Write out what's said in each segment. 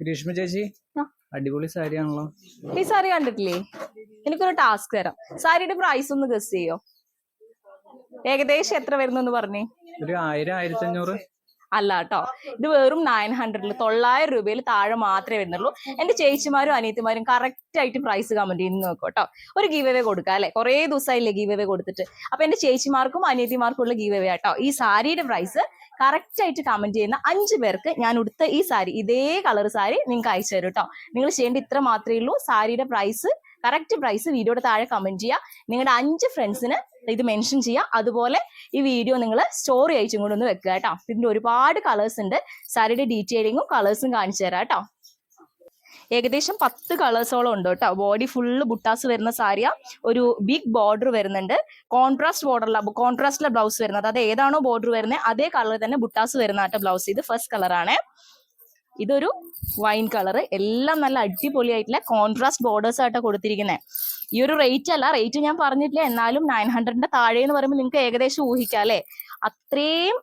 ഗ്രീഷ്മ ചേച്ചി അടിപൊളി സാരിയാണല്ലോ. ഈ സാരി കണ്ടിട്ടില്ലേ? എനിക്കൊരു ടാസ്ക് തരാം. സാരിയുടെ പ്രൈസ് ഒന്ന് ഗസ് ചെയ്യോ? ഏകദേശം എത്ര വരുന്നു പറഞ്ഞേ? ഒരു ആയിരം ആയിരത്തി അഞ്ഞൂറ് അല്ല കേട്ടോ ഇത് വെറും നയൻ ഹൺഡ്രഡിൽ തൊള്ളായിരം രൂപയിൽ താഴെ മാത്രമേ വരുന്നുള്ളൂ. എന്റെ ചേച്ചിമാരും അനിയത്തിമാരും കറക്റ്റ് ആയിട്ട് പ്രൈസ് കമന്റ് ചെയ്ത് നോക്കും കേട്ടോ ഒരു ഗീവ് അവേ കൊടുക്കുക അല്ലെ? കുറെ ദിവസമായില്ലേ ഗീവ് അവേ കൊടുത്തിട്ട്. അപ്പൊ എന്റെ ചേച്ചിമാർക്കും അനിയത്തിമാർക്കും ഉള്ള ഗീവ് അവേ കേട്ടോ ഈ സാരിയുടെ പ്രൈസ് കറക്റ്റ് ആയിട്ട് കമന്റ് ചെയ്യുന്ന അഞ്ച് പേർക്ക് ഞാൻ ഉടുത്ത ഈ സാരി ഇതേ കളർ സാരി നിങ്ങൾക്ക് അയച്ചു തരും കേട്ടോ നിങ്ങൾ ചെയ്യേണ്ട ഇത്ര മാത്രമേ ഉള്ളൂ. സാരിയുടെ പ്രൈസ് കറക്റ്റ് പ്രൈസ് വീഡിയോയുടെ താഴെ കമന്റ് ചെയ്യുക നിങ്ങളുടെ അഞ്ച് ഫ്രണ്ട്സിന് ഇത് മെൻഷൻ ചെയ്യുക അതുപോലെ ഈ വീഡിയോ നിങ്ങൾ സ്റ്റോറി അയച്ചും കൂടെ ഒന്ന് വെക്കുക കേട്ടോ ഇതിന്റെ ഒരുപാട് കളേഴ്സ് ഉണ്ട്. സാരിയുടെ ഡീറ്റെയിലിങ്ങും കളേഴ്സും കാണിച്ചു തരാം കേട്ടോ ഏകദേശം പത്ത് കളേഴ്സോളം ഉണ്ട് കേട്ടോ. ബോഡി ഫുള്ള് ബുട്ടാസ് വരുന്ന സാരിയ ഒരു ബിഗ് ബോർഡർ വരുന്നുണ്ട്. കോൺട്രാസ്റ്റ് ബോർഡറില കോൺട്രാസ്റ്റിലെ ബ്ലൗസ് വരുന്നത്. അത് ഏതാണോ ബോർഡർ വരുന്നത് അതേ കളർ തന്നെ ബുട്ടാസ് വരുന്ന ബ്ലൗസ് ഇത് ഫസ്റ്റ് കളറാണ് ഇതൊരു വൈൻ കളർ എല്ലാം നല്ല അടിപൊളിയായിട്ടുള്ള കോൺട്രാസ്റ്റ് ബോർഡേഴ്സ് ആയിട്ടാണ് കൊടുത്തിരിക്കുന്നത് ഈ ഒരു റേറ്റ് അല്ല റേറ്റ് ഞാൻ പറഞ്ഞിട്ടില്ല. എന്നാലും നയൻ ഹൺഡ്രഡിന്റെ താഴെ എന്ന് പറയുമ്പോൾ നിങ്ങൾക്ക് ഏകദേശം ഊഹിക്കാം അല്ലേ? അത്രയും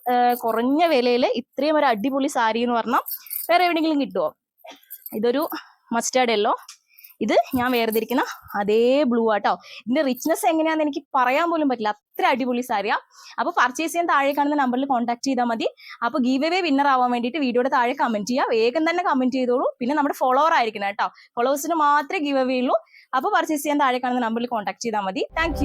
കുറഞ്ഞ വിലയിൽ ഇത്രയും ഒരു അടിപൊളി സാരി എന്ന് പറഞ്ഞാൽ വേറെ എവിടെയെങ്കിലും കിട്ടുമോ ഇതൊരു മസ്റ്റാർഡ് യെല്ലോ ഇത് ഞാൻ വേർതിരിക്കുന്ന അതേ ബ്ലൂ ആട്ടോ. ഇതിന്റെ റിച്ച്നെസ് എങ്ങനെയാണെന്ന് എനിക്ക് പറയാൻ പോലും പറ്റില്ല. അത്ര അടിപൊളി സാരിയാ അപ്പൊ പർച്ചേസ് ചെയ്യാൻ താഴെ കാണുന്ന നമ്പറിൽ കോൺടാക്ട് ചെയ്താൽ മതി. അപ്പൊ ഗീവ് എവേ വിന്നർ ആവാൻ വേണ്ടിയിട്ട് വീഡിയോയുടെ താഴെ കമന്റ് ചെയ്യുക വേഗം തന്നെ കമന്റ് ചെയ്തോളൂ. പിന്നെ നമ്മുടെ ഫോളോവർ ആയിരിക്കണം കേട്ടോ. ഫോളോവേഴ്സിന് മാത്രമേ ഗീവ് എവേ ഉള്ളൂ. അപ്പൊ പർച്ചേസ് ചെയ്യാൻ താഴെ കാണുന്ന നമ്പറിൽ കോൺടാക്ട് ചെയ്താൽ മതി. താങ്ക്